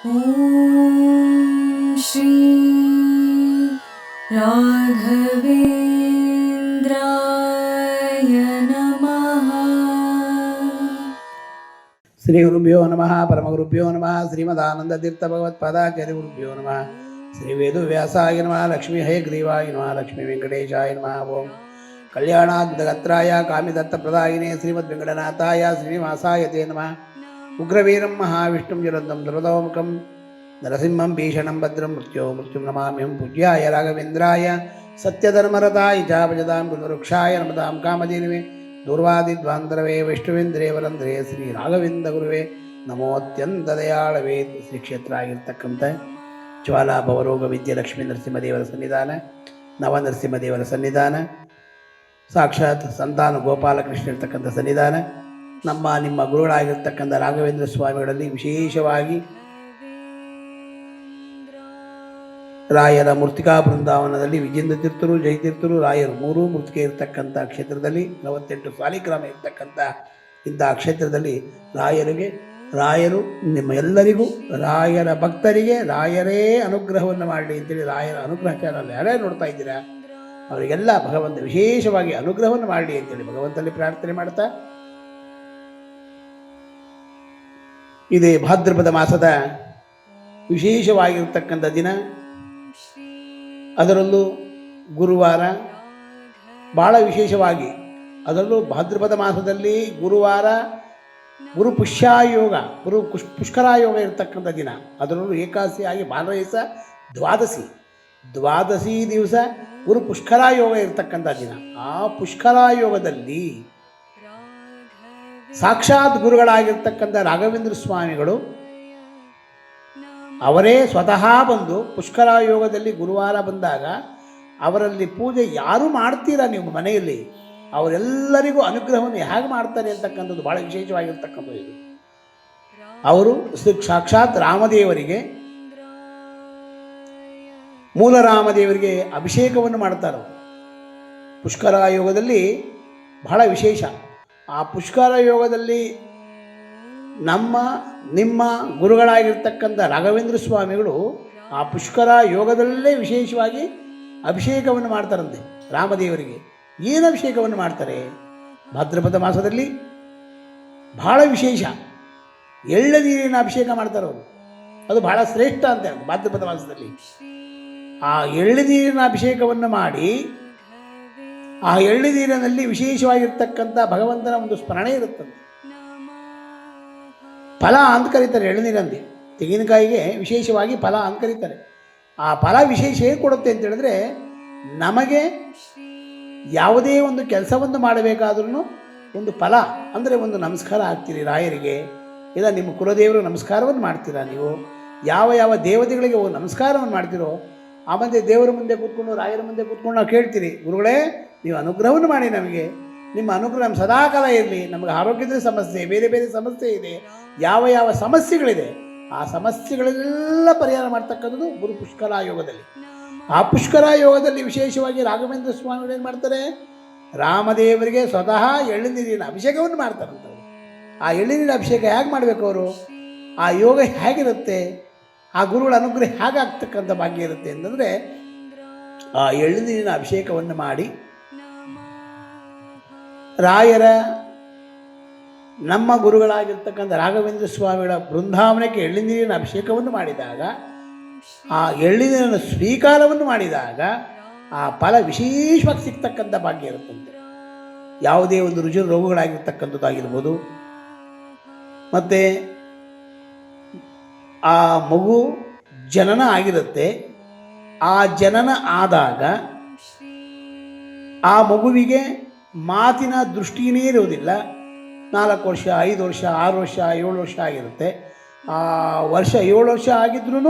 ശ്രീ ശ്രീഗുരുഭ്യോ നമ പരമഗുരുഭ്യോ നമ ശ്രീമദാനന്ദതീർത്ഥഭഗവത്പദാചരുഗുരുഭ്യോ നമ ശ്രീവേദുവ്യാസായ നമ ലക്ഷ്മി ഹയഗ്രീവായ നമ ലക്ഷ്മി വെങ്കടേശായ നമ ഓം കല്യാണാദ്ദത്രായ കാമ്യദത്തപ്രദായിനെ ശ്രീമദ് വെങ്കടനാഥായ ശ്രീനിവാസായ തേ നമ ಉಗ್ರವೀರಂ ಮಹಾವಿಷ್ಣುಂ ಜಲಂದಂ ದುರದೋಮುಖಂ ನರಸಿಂಹಂ ಭೀಷಣಂ ಭದ್ರಂ ಮೃತ್ಯೋ ಮೃತ್ಯುಂ ನಮಾಮ್ಯಂ ಪೂಜ್ಯಾಯ ರಾಘವೇಂದ್ರಾಯ ಸತ್ಯಧರ್ಮರತಾಯ ಚ ಭಜದಾಂ ಗುರುವೃಕ್ಷಾಯ ನಮದಾಂ ಕಾಮಧೇನುವೆ ದೂರ್ವಾದಿದ್ವಾಂತರವೇ ವಿಷ್ಣುವೇಂದ್ರೇ ವರಂದ್ರೇ ಶ್ರೀ ರಾಘವೇಂದ್ರ ಗುರುವೇ ನಮೋ ಅತ್ಯಂತ ದಯಾಳವೇ ಶ್ರೀ ಕ್ಷೇತ್ರ ಆಗಿರ್ತಕ್ಕಂಥ ಜ್ವಾಲಾ ಭವರೋಗ ವಿದ್ಯೆ ಲಕ್ಷ್ಮೀ ನರಸಿಂಹದೇವರ ಸನ್ನಿಧಾನ ನವ ನರಸಿಂಹದೇವರ ಸನ್ನಿಧಾನ ಸಾಕ್ಷಾತ್ ಸಂತಾನ ಗೋಪಾಲಕೃಷ್ಣ ಇರ್ತಕ್ಕಂಥ ಸನ್ನಿಧಾನ ನಮ್ಮ ನಿಮ್ಮ ಗುರುಗಳಾಗಿರ್ತಕ್ಕಂಥ ರಾಘವೇಂದ್ರ ಸ್ವಾಮಿಗಳಲ್ಲಿ ವಿಶೇಷವಾಗಿ ರಾಯರ ಮೃತಿಕಾ ಬೃಂದಾವನದಲ್ಲಿ ವಿಜೇಂದ್ರ ತೀರ್ಥರು ಜಯತೀರ್ಥರು ರಾಯರು ಮೂರು ಮೃತಿಕೆ ಇರತಕ್ಕಂಥ ಕ್ಷೇತ್ರದಲ್ಲಿ, ನಲವತ್ತೆಂಟು ಸಾಲಿಗ್ರಾಮ ಇರತಕ್ಕಂಥ ಇಂಥ ಕ್ಷೇತ್ರದಲ್ಲಿ ರಾಯರಿಗೆ, ರಾಯರು ನಿಮ್ಮ ಎಲ್ಲರಿಗೂ, ರಾಯರ ಭಕ್ತರಿಗೆ ರಾಯರೇ ಅನುಗ್ರಹವನ್ನು ಮಾಡಲಿ ಅಂತೇಳಿ ರಾಯರ ಅನುಗ್ರಹ ಚಾನಲ್ ಯಾರೇ ನೋಡ್ತಾ ಇದ್ದೀರಾ? ಅವರಿಗೆಲ್ಲ ಭಗವಂತ ವಿಶೇಷವಾಗಿ ಅನುಗ್ರಹವನ್ನು ಮಾಡಲಿ ಅಂತೇಳಿ ಭಗವಂತನಲ್ಲಿ ಪ್ರಾರ್ಥನೆ ಮಾಡ್ತಾ ಇದೇ ಭಾದ್ರಪದ ಮಾಸದ ವಿಶೇಷವಾಗಿರ್ತಕ್ಕಂಥ ದಿನ. ಅದರಲ್ಲೂ ಗುರುವಾರ ಭಾಳ ವಿಶೇಷವಾಗಿ ಅದರಲ್ಲೂ ಭಾದ್ರಪದ ಮಾಸದಲ್ಲಿ ಗುರುವಾರ ಗುರು ಪುಷ್ಯಾಯೋಗ, ಗುರು ಪುಷ್ ಪುಷ್ಕರಾಯೋಗ ಇರತಕ್ಕಂಥ ದಿನ. ಅದರಲ್ಲೂ ಏಕಾದಶಿಯಾಗಿ ಬಾಲರಹಿಸ ದ್ವಾದಶಿ. ದ್ವಾದಶಿ ದಿವಸ ಗುರು ಪುಷ್ಕರಾಯೋಗ ಇರತಕ್ಕಂಥ ದಿನ. ಆ ಪುಷ್ಕರಾಯೋಗದಲ್ಲಿ ಸಾಕ್ಷಾತ್ ಗುರುಗಳಾಗಿರ್ತಕ್ಕಂಥ ರಾಘವೇಂದ್ರ ಸ್ವಾಮಿಗಳು ಅವರೇ ಸ್ವತಃ ಬಂದು ಪುಷ್ಕರ ಯೋಗದಲ್ಲಿ ಗುರುವಾರ ಬಂದಾಗ ಅವರಲ್ಲಿ ಪೂಜೆ ಯಾರು ಮಾಡ್ತೀರಾ ನೀವು ಮನೆಯಲ್ಲಿ? ಅವರೆಲ್ಲರಿಗೂ ಅನುಗ್ರಹವನ್ನು ಹೇಗೆ ಮಾಡ್ತಾರೆ ಅಂತಕ್ಕಂಥದ್ದು ಭಾಳ ವಿಶೇಷವಾಗಿರ್ತಕ್ಕಂಥದ್ದು ಇದು. ಅವರು ಶ್ರೀ ಸಾಕ್ಷಾತ್ ರಾಮದೇವರಿಗೆ, ಮೂಲ ರಾಮದೇವರಿಗೆ ಅಭಿಷೇಕವನ್ನು ಮಾಡ್ತಾರೆ ಪುಷ್ಕರ ಯೋಗದಲ್ಲಿ ಬಹಳ ವಿಶೇಷ. ಆ ಪುಷ್ಕರ ಯೋಗದಲ್ಲಿ ನಮ್ಮ, ನಿಮ್ಮ ಗುರುಗಳಾಗಿರ್ತಕ್ಕಂಥ ರಾಘವೇಂದ್ರ ಸ್ವಾಮಿಗಳು ಆ ಪುಷ್ಕರ ಯೋಗದಲ್ಲೇ ವಿಶೇಷವಾಗಿ ಅಭಿಷೇಕವನ್ನು ಮಾಡ್ತಾರಂತೆ ರಾಮದೇವರಿಗೆ. ಏನು ಅಭಿಷೇಕವನ್ನು ಮಾಡ್ತಾರೆ? ಭಾದ್ರಪದ ಮಾಸದಲ್ಲಿ ಭಾಳ ವಿಶೇಷ. ಎಳ್ಳ ನೀರಿನ ಅಭಿಷೇಕ ಮಾಡ್ತಾರೆ ಅವರು. ಅದು ಬಹಳ ಶ್ರೇಷ್ಠ ಅಂತ ಭಾದ್ರಪದ ಮಾಸದಲ್ಲಿ. ಆ ಎಳ್ಳು ನೀರಿನ ಅಭಿಷೇಕವನ್ನು ಮಾಡಿ ಆ ಎಳ್ಳು ನೀರಿನಲ್ಲಿ ವಿಶೇಷವಾಗಿರ್ತಕ್ಕಂಥ ಭಗವಂತನ ಒಂದು ಸ್ಮರಣೆ ಇರುತ್ತಂತೆ ಫಲ ಅಂತ ಕರೀತಾರೆ ಎಳ್ನೀರಲ್ಲಿ ತೆಂಗಿನಕಾಯಿಗೆ ವಿಶೇಷವಾಗಿ ಫಲ ಅಂತ ಕರೀತಾರೆ. ಆ ಫಲ ವಿಶೇಷ ಏನು ಕೊಡುತ್ತೆ ಅಂತ ಹೇಳಿದ್ರೆ, ನಮಗೆ ಯಾವುದೇ ಒಂದು ಕೆಲಸವನ್ನು ಮಾಡಬೇಕಾದ್ರೂ ಒಂದು ಫಲ, ಅಂದರೆ ಒಂದು ನಮಸ್ಕಾರ ಆಗ್ತೀರಿ ರಾಯರಿಗೆ. ಇಲ್ಲ, ನಿಮ್ಮ ಕುಲದೇವರು ನಮಸ್ಕಾರವನ್ನು ಮಾಡ್ತೀರಾ ನೀವು? ಯಾವ ಯಾವ ದೇವತೆಗಳಿಗೆ ನಮಸ್ಕಾರವನ್ನು ಮಾಡ್ತೀರೋ, ಆ ಮುಂದೆ ದೇವರ ಮುಂದೆ ಕೂತ್ಕೊಂಡು ರಾಯರ ಮುಂದೆ ಕೂತ್ಕೊಂಡು ನಾವು ಕೇಳ್ತೀರಿ, ಗುರುಗಳೇ ನೀವು ಅನುಗ್ರಹವನ್ನು ಮಾಡಿ ನಮಗೆ. ನಿಮ್ಮ ಅನುಗ್ರಹ ಸದಾಕಾಲ ಇರಲಿ. ನಮಗೆ ಆರೋಗ್ಯದ ಸಮಸ್ಯೆ, ಬೇರೆ ಬೇರೆ ಸಮಸ್ಯೆ ಇದೆ. ಯಾವ ಯಾವ ಸಮಸ್ಯೆಗಳಿದೆ, ಆ ಸಮಸ್ಯೆಗಳೆಲ್ಲ ಪರಿಹಾರ ಮಾಡ್ತಕ್ಕಂಥದ್ದು ಗುರು ಪುಷ್ಕರ ಯೋಗದಲ್ಲಿ. ಆ ಪುಷ್ಕರ ಯೋಗದಲ್ಲಿ ವಿಶೇಷವಾಗಿ ರಾಘವೇಂದ್ರ ಸ್ವಾಮಿಗಳು ಏನು ಮಾಡ್ತಾರೆ? ರಾಮದೇವರಿಗೆ ಸ್ವತಃ ಎಳ್ಳುನೀರಿನ ಅಭಿಷೇಕವನ್ನು ಮಾಡ್ತಾರಂತ ಆ ಎಳ್ಳುನೀರಿನ ಅಭಿಷೇಕ ಹೇಗೆ ಮಾಡಬೇಕು ಅವರು? ಆ ಯೋಗ ಹೇಗಿರುತ್ತೆ? ಆ ಗುರುಗಳ ಅನುಗ್ರಹ ಹೇಗಾಗ್ತಕ್ಕಂಥ ಭಾಗ್ಯ ಇರುತ್ತೆ ಅಂತಂದರೆ, ಆ ಎಳ್ಳುನೀರಿನ ಅಭಿಷೇಕವನ್ನು ಮಾಡಿ ರಾಯರ ನಮ್ಮ ಗುರುಗಳಾಗಿರ್ತಕ್ಕಂಥ ರಾಘವೇಂದ್ರ ಸ್ವಾಮಿಗಳ ಬೃಂದಾವನಕ್ಕೆ ಎಳ್ಳಿನೀರಿನ ಅಭಿಷೇಕವನ್ನು ಮಾಡಿದಾಗ, ಆ ಎಳ್ಳಿನೀರಿನ ಸ್ವೀಕಾರವನ್ನು ಮಾಡಿದಾಗ ಆ ಫಲ ವಿಶೇಷವಾಗಿ ಸಿಗ್ತಕ್ಕಂಥ ಭಾಗ್ಯ ಇರುತ್ತಂತೆ. ಯಾವುದೇ ಒಂದು ರುಜು ರೋಗಗಳಾಗಿರ್ತಕ್ಕಂಥದ್ದಾಗಿರ್ಬೋದು ಮತ್ತು ಆ ಮಗು ಜನನ ಆಗಿರುತ್ತೆ. ಆ ಜನನ ಆದಾಗ ಆ ಮಗುವಿಗೆ ಮಾತಿನ ದೃಷ್ಟಿಯೇ ಇರುವುದಿಲ್ಲ. ನಾಲ್ಕು ವರ್ಷ, ಐದು ವರ್ಷ, ಆರು ವರ್ಷ, ಏಳು ವರ್ಷ ಆಗಿರುತ್ತೆ. ಆ ವರ್ಷ ಏಳು ವರ್ಷ ಆಗಿದ್ರೂ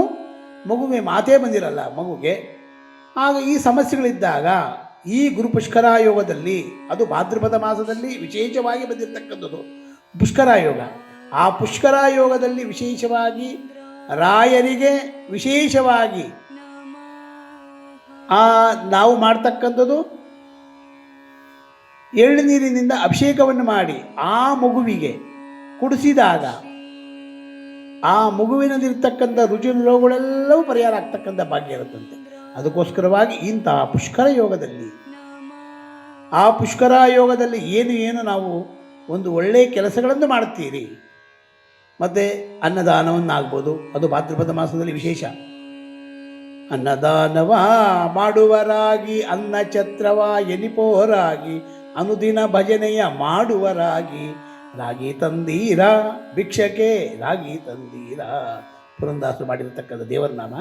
ಮಗುವಿಗೆ ಮಾತೇ ಬಂದಿರಲ್ಲ ಮಗುಗೆ. ಆಗ ಈ ಸಮಸ್ಯೆಗಳಿದ್ದಾಗ ಈ ಗುರು ಪುಷ್ಕರ ಯೋಗದಲ್ಲಿ ಅದು ಭಾದ್ರಪದ ಮಾಸದಲ್ಲಿ ವಿಶೇಷವಾಗಿ ಬಂದಿರತಕ್ಕಂಥದ್ದು ಪುಷ್ಕರ ಯೋಗ ಆ ಪುಷ್ಕರ ಯೋಗದಲ್ಲಿ ವಿಶೇಷವಾಗಿ ರಾಯರಿಗೆ ವಿಶೇಷವಾಗಿ ನಾವು ಮಾಡ್ತಕ್ಕಂಥದ್ದು ಎಳ್ಳು ನೀರಿನಿಂದ ಅಭಿಷೇಕವನ್ನು ಮಾಡಿ ಆ ಮಗುವಿಗೆ ಕುಡಿಸಿದಾಗ ಆ ಮಗುವಿನಲ್ಲಿರ್ತಕ್ಕಂಥ ರುಚಿ ರೋಗಗಳೆಲ್ಲವೂ ಪರಿಹಾರ ಆಗ್ತಕ್ಕಂಥ ಭಾಗ್ಯ ಇರುತ್ತಂತೆ. ಅದಕ್ಕೋಸ್ಕರವಾಗಿ ಇಂತಹ ಪುಷ್ಕರ ಯೋಗದಲ್ಲಿ ಆ ಪುಷ್ಕರ ಯೋಗದಲ್ಲಿ ಏನು ಏನು ನಾವು ಒಂದು ಒಳ್ಳೆಯ ಕೆಲಸಗಳನ್ನು ಮಾಡ್ತೀರಿ ಮತ್ತು ಅನ್ನದಾನವನ್ನಾಗ್ಬೋದು, ಅದು ಭಾದ್ರಪದ ಮಾಸದಲ್ಲಿ ವಿಶೇಷ. ಅನ್ನದಾನವ ಮಾಡುವರಾಗಿ ಅನ್ನ ಛತ್ರವ ಎನಿಪೋರಾಗಿ ಅನುದಿನ ಭಜನೆಯ ಮಾಡುವರಾಗಿ ರಾಗಿ. ತಂದೀರ? ಭಿಕ್ಷಕೆ ರಾಗಿ ತಂದೀರ? ಪುರಂದಾಸರು ಮಾಡಿರತಕ್ಕಂಥ ದೇವರ ನಾಮ.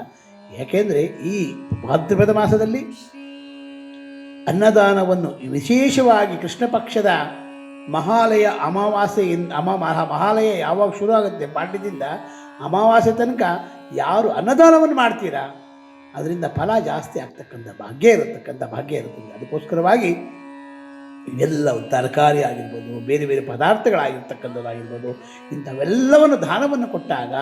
ಯಾಕೆಂದರೆ ಈ ಭಾದ್ರಪದ ಮಾಸದಲ್ಲಿ ಅನ್ನದಾನವನ್ನು ವಿಶೇಷವಾಗಿ ಕೃಷ್ಣ ಪಕ್ಷದ ಮಹಾಲಯ ಅಮಾವಾಸ್ಯೆಯಿಂದ ಅಮ ಮಹಾ- ಮಹಾಲಯ ಯಾವಾಗ ಶುರು ಆಗುತ್ತೆ ಪಾಠ್ಯದಿಂದ ಅಮಾವಾಸ್ಯೆ ತನಕ ಯಾರು ಅನ್ನದಾನವನ್ನು ಮಾಡ್ತೀರಾ? ಅದರಿಂದ ಫಲ ಜಾಸ್ತಿ ಆಗ್ತಕ್ಕಂಥ ಭಾಗ್ಯ ಇರತಕ್ಕಂಥ ಭಾಗ್ಯ ಇರುತ್ತದೆ ಅದಕ್ಕೋಸ್ಕರವಾಗಿ ಇವೆಲ್ಲವೂ ತರಕಾರಿ ಆಗಿರ್ಬೋದು, ಬೇರೆ ಬೇರೆ ಪದಾರ್ಥಗಳಾಗಿರ್ತಕ್ಕಂಥದ್ದಾಗಿರ್ಬೋದು, ಇಂಥವೆಲ್ಲವನ್ನು ದಾನವನ್ನು ಕೊಟ್ಟಾಗ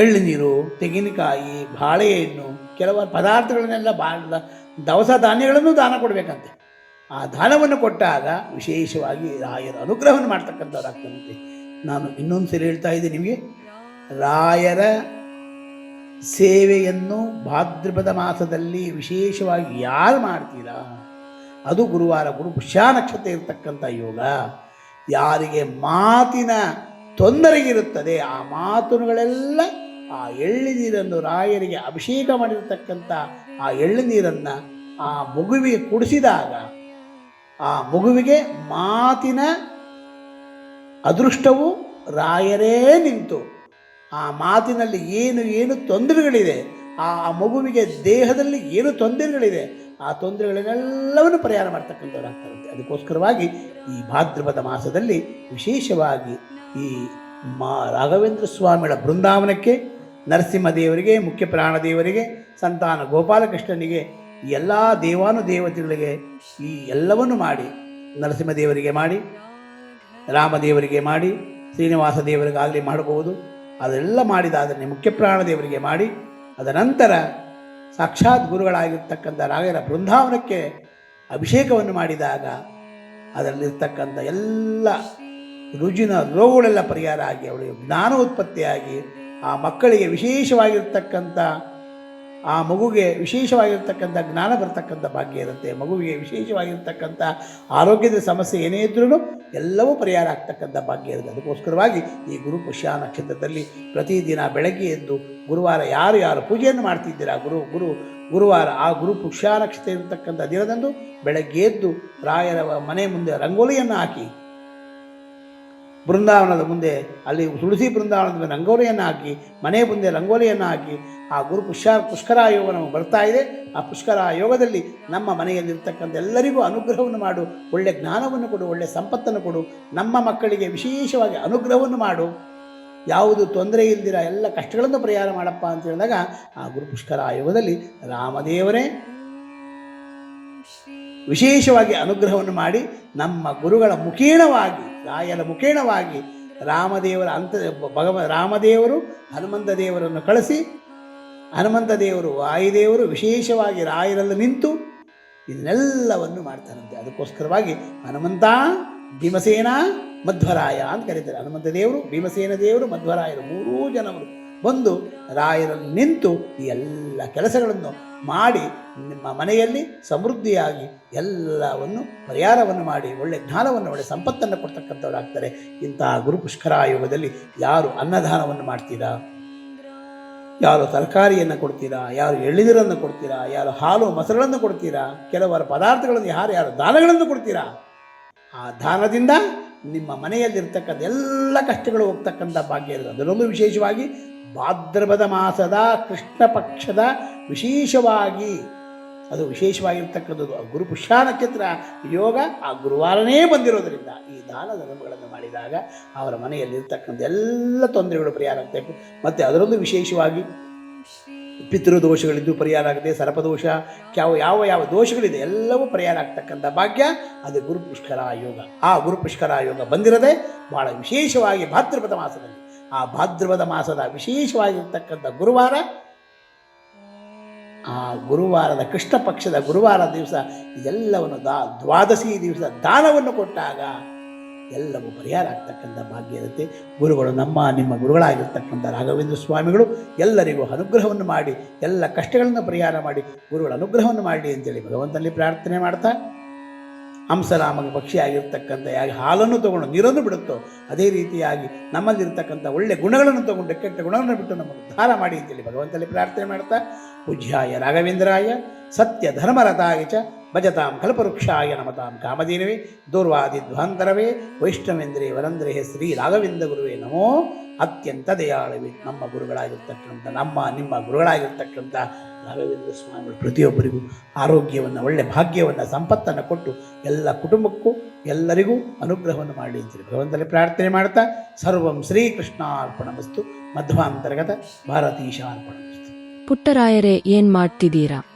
ಎಳ್ಳುನೀರು ತೆಂಗಿನಕಾಯಿ, ಬಾಳೆಹಣ್ಣು, ಕೆಲವು ಪದಾರ್ಥಗಳನ್ನೆಲ್ಲ ಬಾ, ದವಸ ಧಾನ್ಯಗಳನ್ನು ದಾನ ಕೊಡಬೇಕಂತೆ. ಆ ದಾನವನ್ನು ಕೊಟ್ಟಾಗ ವಿಶೇಷವಾಗಿ ರಾಯರ ಅನುಗ್ರಹವನ್ನು ಮಾಡ್ತಕ್ಕಂಥದ್ದಾಗ್ತದಂತೆ. ನಾನು ಇನ್ನೊಂದು ಸರಿ ಹೇಳ್ತಾ ಇದ್ದೀನಿ ನಿಮಗೆ, ರಾಯರ ಸೇವೆಯನ್ನು ಭಾದ್ರಪದ ಮಾಸದಲ್ಲಿ ವಿಶೇಷವಾಗಿ ಯಾರು ಮಾಡ್ತೀರಾ? ಅದು ಗುರುವಾರ ಗುರು ಪುಷ್ಯ ನಕ್ಷತ್ರ ಇರತಕ್ಕಂಥ ಯೋಗ. ಯಾರಿಗೆ ಮಾತಿನ ತೊಂದರೆ ಇರುತ್ತದೆ ಆ ಮಾತುಗಳೆಲ್ಲ ಆ ಎಳ್ಳು ನೀರನ್ನು ರಾಯರಿಗೆ ಅಭಿಷೇಕ ಮಾಡಿರ್ತಕ್ಕಂಥ ಆ ಎಳ್ಳು ನೀರನ್ನು ಆ ಮಗುವಿಗೆ ಕುಡಿಸಿದಾಗ, ಆ ಮಗುವಿಗೆ ಮಾತಿನ ಅದೃಷ್ಟವು ರಾಯರೇ ನಿಂತು, ಆ ಮಾತಿನಲ್ಲಿ ಏನು ಏನು ತೊಂದರೆಗಳಿದೆ, ಆ ಮಗುವಿಗೆ ದೇಹದಲ್ಲಿ ಏನು ತೊಂದರೆಗಳಿದೆ ಆ ತೊಂದರೆಗಳನ್ನೆಲ್ಲವನ್ನು ಪರಿಹಾರ ಮಾಡ್ತಕ್ಕಂಥವ್ರಾಗ್ತಾರಂತೆ ಅದಕ್ಕೋಸ್ಕರವಾಗಿ ಈ ಭಾದ್ರಪದ ಮಾಸದಲ್ಲಿ ವಿಶೇಷವಾಗಿ ಈ ಮಾ ರಾಘವೇಂದ್ರ ಸ್ವಾಮಿಗಳ ಬೃಂದಾವನಕ್ಕೆ ನರಸಿಂಹದೇವರಿಗೆ ಮುಖ್ಯ ಪ್ರಾಣದೇವರಿಗೆ ಸಂತಾನ ಗೋಪಾಲಕೃಷ್ಣನಿಗೆ ಎಲ್ಲ ದೇವಾನುದೇವತೆಗಳಿಗೆ ಈ ಎಲ್ಲವನ್ನು ಮಾಡಿ ನರಸಿಂಹದೇವರಿಗೆ ಮಾಡಿ ರಾಮದೇವರಿಗೆ ಮಾಡಿ, ಶ್ರೀನಿವಾಸ ದೇವರಿಗಾಗಲಿ ಮಾಡಬಹುದು ಅದೆಲ್ಲ ಮಾಡಿದಾದರೆ ಮುಖ್ಯ ಪ್ರಾಣದೇವರಿಗೆ ಮಾಡಿ ಅದರ ನಂತರ ಸಾಕ್ಷಾತ್ ಗುರುಗಳಾಗಿರ್ತಕ್ಕಂಥ ರಾಯರ ಬೃಂದಾವನಕ್ಕೆ ಅಭಿಷೇಕವನ್ನು ಮಾಡಿದಾಗ ಅದರಲ್ಲಿರ್ತಕ್ಕಂಥ ಎಲ್ಲ ರುಜಿನ ರೋಗಗಳೆಲ್ಲ ಪರಿಹಾರ ಆಗಿ ಅವಳಿಗೆ ಜ್ಞಾನ ಉತ್ಪತ್ತಿಯಾಗಿ ಆ ಮಕ್ಕಳಿಗೆ ವಿಶೇಷವಾಗಿರ್ತಕ್ಕಂಥ ಆ ಮಗುಗೆ ವಿಶೇಷವಾಗಿರ್ತಕ್ಕಂಥ ಜ್ಞಾನ ಬರ್ತಕ್ಕಂಥ ಭಾಗ್ಯ ಇರುತ್ತೆ. ಮಗುವಿಗೆ ವಿಶೇಷವಾಗಿರ್ತಕ್ಕಂಥ ಆರೋಗ್ಯದ ಸಮಸ್ಯೆ ಏನೇ ಇದ್ರೂ ಎಲ್ಲವೂ ಪರಿಹಾರ ಆಗ್ತಕ್ಕಂಥ ಭಾಗ್ಯ ಇರುತ್ತೆ. ಅದಕ್ಕೋಸ್ಕರವಾಗಿ ಈ ಗುರು ಪುಷ್ಯ ನಕ್ಷತ್ರದಲ್ಲಿ ಪ್ರತಿದಿನ ಬೆಳಗ್ಗೆ ಎದ್ದು ಗುರುವಾರ ಯಾರು ಯಾರು ಪೂಜೆಯನ್ನು ಮಾಡ್ತಿದ್ದೀರಾ ಗುರು ಗುರು, ಗುರುವಾರ ಆ ಗುರು ಪುಷ್ಯ ನಕ್ಷತ್ರ ಇರತಕ್ಕಂಥ ದಿನದಂದು ಬೆಳಗ್ಗೆ ಎದ್ದು ರಾಯರ ಮನೆ ಮುಂದೆ ರಂಗೋಲಿಯನ್ನು ಹಾಕಿ ಬೃಂದಾವನದ ಮುಂದೆ, ಅಲ್ಲಿ ತುಳಸಿ ಬೃಂದಾವನದ ರಂಗೋಲಿಯನ್ನು ಹಾಕಿ ಮನೆ ಮುಂದೆ ರಂಗೋಲಿಯನ್ನು ಹಾಕಿ ಆ ಗುರು ಪುಷ್ಯ, ಪುಷ್ಕರ ಯೋಗ ನಮಗೆ ಬರ್ತಾ ಇದೆ. ಆ ಪುಷ್ಕರ ಯೋಗದಲ್ಲಿ ನಮ್ಮ ಮನೆಯಲ್ಲಿರ್ತಕ್ಕಂಥ ಎಲ್ಲರಿಗೂ ಅನುಗ್ರಹವನ್ನು ಮಾಡು, ಒಳ್ಳೆ ಜ್ಞಾನವನ್ನು ಕೊಡು, ಒಳ್ಳೆ ಸಂಪತ್ತನ್ನು ಕೊಡು, ನಮ್ಮ ಮಕ್ಕಳಿಗೆ ವಿಶೇಷವಾಗಿ ಅನುಗ್ರಹವನ್ನು ಮಾಡು. ಯಾವುದು ತೊಂದರೆ ಇಲ್ದಿರ ಎಲ್ಲ ಕಷ್ಟಗಳನ್ನು ಪರಿಹಾರ ಮಾಡಪ್ಪ ಅಂತ ಹೇಳಿದಾಗ, ಆ ಗುರು ಪುಷ್ಕರ ಯೋಗದಲ್ಲಿ ರಾಮದೇವರೇ ವಿಶೇಷವಾಗಿ ಅನುಗ್ರಹವನ್ನು ಮಾಡಿ, ನಮ್ಮ ಗುರುಗಳ ಮುಖೇಣವಾಗಿ ರಾಯರ ಮುಖೇಣವಾಗಿ ರಾಮದೇವರ ಅಂತ, ಭಗವ, ರಾಮದೇವರು ಹನುಮಂತ ದೇವರನ್ನು ಕಳಿಸಿ, ಹನುಮಂತ ದೇವರು ವಾಯುದೇವರು ವಿಶೇಷವಾಗಿ ರಾಯರಲ್ಲಿ ನಿಂತು ಇದನ್ನೆಲ್ಲವನ್ನು ಮಾಡ್ತಾರಂತೆ. ಅದಕ್ಕೋಸ್ಕರವಾಗಿ ಹನುಮಂತ, ಭೀಮಸೇನ, ಮಧ್ವರಾಯ ಅಂತ ಕರೀತಾರೆ. ಹನುಮಂತ ದೇವರು, ಭೀಮಸೇನ ದೇವರು, ಮಧ್ವರಾಯರು ಮೂರೂ ಜನರು ಬಂದು ರಾಯರಲ್ಲಿ ನಿಂತು ಈ ಎಲ್ಲ ಕೆಲಸಗಳನ್ನು ಮಾಡಿ ನಿಮ್ಮ ಮನೆಯಲ್ಲಿ ಸಮೃದ್ಧಿಯಾಗಿ ಎಲ್ಲವನ್ನು, ಪರಿಹಾರವನ್ನು ಮಾಡಿ, ಒಳ್ಳೆ ಜ್ಞಾನವನ್ನು, ಒಳ್ಳೆ ಸಂಪತ್ತನ್ನು ಕೊಡ್ತಕ್ಕಂಥವರಾಗ್ತಾರೆ. ಇಂತಹ ಗುರು ಪುಷ್ಕರಾಯೋಗದಲ್ಲಿ ಯಾರು ಅನ್ನದಾನವನ್ನು ಮಾಡ್ತೀರಾ? ಯಾರು ತರಕಾರಿಯನ್ನು ಕೊಡ್ತೀರಾ? ಯಾರು ಎಳ್ಳಿದಿರನ್ನು ಕೊಡ್ತೀರಾ? ಯಾರು ಹಾಲು ಮೊಸರುಗಳನ್ನು ಕೊಡ್ತೀರಾ? ಕೆಲವರ ಪದಾರ್ಥಗಳನ್ನು ಯಾರು ಯಾರು ದಾನಗಳನ್ನು ಕೊಡ್ತೀರಾ? ಆ ದಾನದಿಂದ ನಿಮ್ಮ ಮನೆಯಲ್ಲಿರ್ತಕ್ಕಂಥ ಎಲ್ಲ ಕಷ್ಟಗಳು ಹೋಗ್ತಕ್ಕಂಥ ಭಾಗ್ಯ ಇರುತ್ತೆ. ಅದರಲ್ಲೂ ವಿಶೇಷವಾಗಿ ಭಾದ್ರಪದ ಮಾಸದ ಕೃಷ್ಣ ಪಕ್ಷದ ವಿಶೇಷವಾಗಿ. ಅದು ವಿಶೇಷವಾಗಿರ್ತಕ್ಕಂಥದ್ದು. ಆ ಗುರು ಪುಷ್ಯ ನಕ್ಷತ್ರ ಯೋಗ ಆ ಗುರುವಾರನೇ ಬಂದಿರೋದರಿಂದ ಈ ದಾನ ಧರ್ಮಗಳನ್ನು ಮಾಡಿದಾಗ ಅವರ ಮನೆಯಲ್ಲಿರ್ತಕ್ಕಂಥ ಎಲ್ಲ ತೊಂದರೆಗಳು ಪರಿಹಾರ ಆಗಬೇಕು ಮತ್ತು ಅದರೊಂದು ವಿಶೇಷವಾಗಿ ಪಿತೃದೋಷಗಳಿದ್ದು ಪರಿಹಾರ ಆಗುತ್ತೆ ಸರ್ಪದೋಷ ಯಾವ ಯಾವ ಯಾವ ದೋಷಗಳಿದೆ ಎಲ್ಲವೂ ಪರಿಹಾರ ಆಗ್ತಕ್ಕಂಥ ಭಾಗ್ಯ ಅದು ಗುರು ಪುಷ್ಕರ ಯೋಗ. ಆ ಗುರು ಪುಷ್ಕರ ಯೋಗ ಬಂದಿರದೆ ಬಹಳ ವಿಶೇಷವಾಗಿ ಭಾದ್ರಪದ ಮಾಸದಲ್ಲಿ ಆ ಭಾದ್ರವದ ಮಾಸದ ವಿಶೇಷವಾಗಿರ್ತಕ್ಕಂಥ ಗುರುವಾರ, ಆ ಗುರುವಾರದ ಕೃಷ್ಣ ಪಕ್ಷದ ಗುರುವಾರ ದಿವಸ ಇದೆಲ್ಲವನ್ನು ದಾ, ದ್ವಾದಶಿ ದಿವಸ ದಾನವನ್ನು ಕೊಟ್ಟಾಗ ಎಲ್ಲವೂ ಪರಿಹಾರ ಆಗ್ತಕ್ಕಂಥ ಭಾಗ್ಯ ಇರುತ್ತೆ. ಗುರುಗಳು ನಮ್ಮ, ನಿಮ್ಮ ಗುರುಗಳಾಗಿರ್ತಕ್ಕಂಥ ರಾಘವೇಂದ್ರ ಸ್ವಾಮಿಗಳು ಎಲ್ಲರಿಗೂ ಅನುಗ್ರಹವನ್ನು ಮಾಡಿ, ಎಲ್ಲ ಕಷ್ಟಗಳನ್ನು ಪರಿಹಾರ ಮಾಡಿ, ಗುರುಗಳ ಅನುಗ್ರಹವನ್ನು ಮಾಡಿ ಅಂತೇಳಿ ಭಗವಂತನಲ್ಲಿ ಪ್ರಾರ್ಥನೆ ಮಾಡ್ತಾ ಹಂಸರಾಮಗೆ ಪಕ್ಷಿಯಾಗಿರ್ತಕ್ಕಂಥ ಯಾಕೆ ಹಾಲನ್ನು ತಗೊಂಡು ನೀರನ್ನು ಬಿಡುತ್ತೋ ಅದೇ ರೀತಿಯಾಗಿ ನಮ್ಮಲ್ಲಿರ್ತಕ್ಕಂಥ ಒಳ್ಳೆ ಗುಣಗಳನ್ನು ತಗೊಂಡು ಕೆಟ್ಟ ಗುಣಗಳನ್ನು ಬಿಟ್ಟು ನಮ್ಮ ಉದ್ಧಾರ ಮಾಡಿ ಅಂತೇಳಿ ಭಗವಂತಲ್ಲಿ ಪ್ರಾರ್ಥನೆ ಮಾಡ್ತಾ, ಪೂಜ್ಯಾಯ ರಾಘವೇಂದ್ರಾಯ ಸತ್ಯ ಧರ್ಮರತಾಯ ಚ ಭಜತಾಂ ಕಲ್ಪವೃಕ್ಷಾಯ ನಮತಾಂ ಕಾಮಧೇನವೇ, ದೂರ್ವಾದಿ ಧ್ವಾಂತರವೇ ವೈಷ್ಣವೇಂದ್ರೇ ವರಂದ್ರೇ, ಶ್ರೀ ರಾಘವೇಂದ್ರ ಗುರುವೇ ನಮೋ, ಅತ್ಯಂತ ದಯಾಳವೇ. ನಮ್ಮ ಗುರುಗಳಾಗಿರ್ತಕ್ಕಂಥ, ನಮ್ಮ, ನಿಮ್ಮ ಗುರುಗಳಾಗಿರ್ತಕ್ಕಂಥ ರಾಘವೇಂದ್ರ ಸ್ವಾಮಿಗಳು ಪ್ರತಿಯೊಬ್ಬರಿಗೂ ಆರೋಗ್ಯವನ್ನು, ಒಳ್ಳೆ ಭಾಗ್ಯವನ್ನು, ಸಂಪತ್ತನ್ನು ಕೊಟ್ಟು ಎಲ್ಲ ಕುಟುಂಬಕ್ಕೂ ಎಲ್ಲರಿಗೂ ಅನುಗ್ರಹವನ್ನು ಮಾಡಿ ಅಂತೇಳಿ ಭಗವಂತನಲ್ಲಿ ಪ್ರಾರ್ಥನೆ ಮಾಡ್ತಾ, ಸರ್ವಂ ಶ್ರೀಕೃಷ್ಣಾರ್ಪಣಮಸ್ತು. ಮಧ್ವಾಂತರ್ಗತ ಭಾರತೀಶಾರ್ಪಣಮಸ್ತು. ಪುಟ್ಟರಾಯರೇ, ಏನು ಮಾಡ್ತಿದ್ದೀರಾ?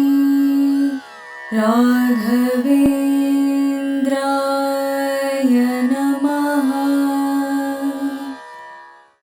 राघवे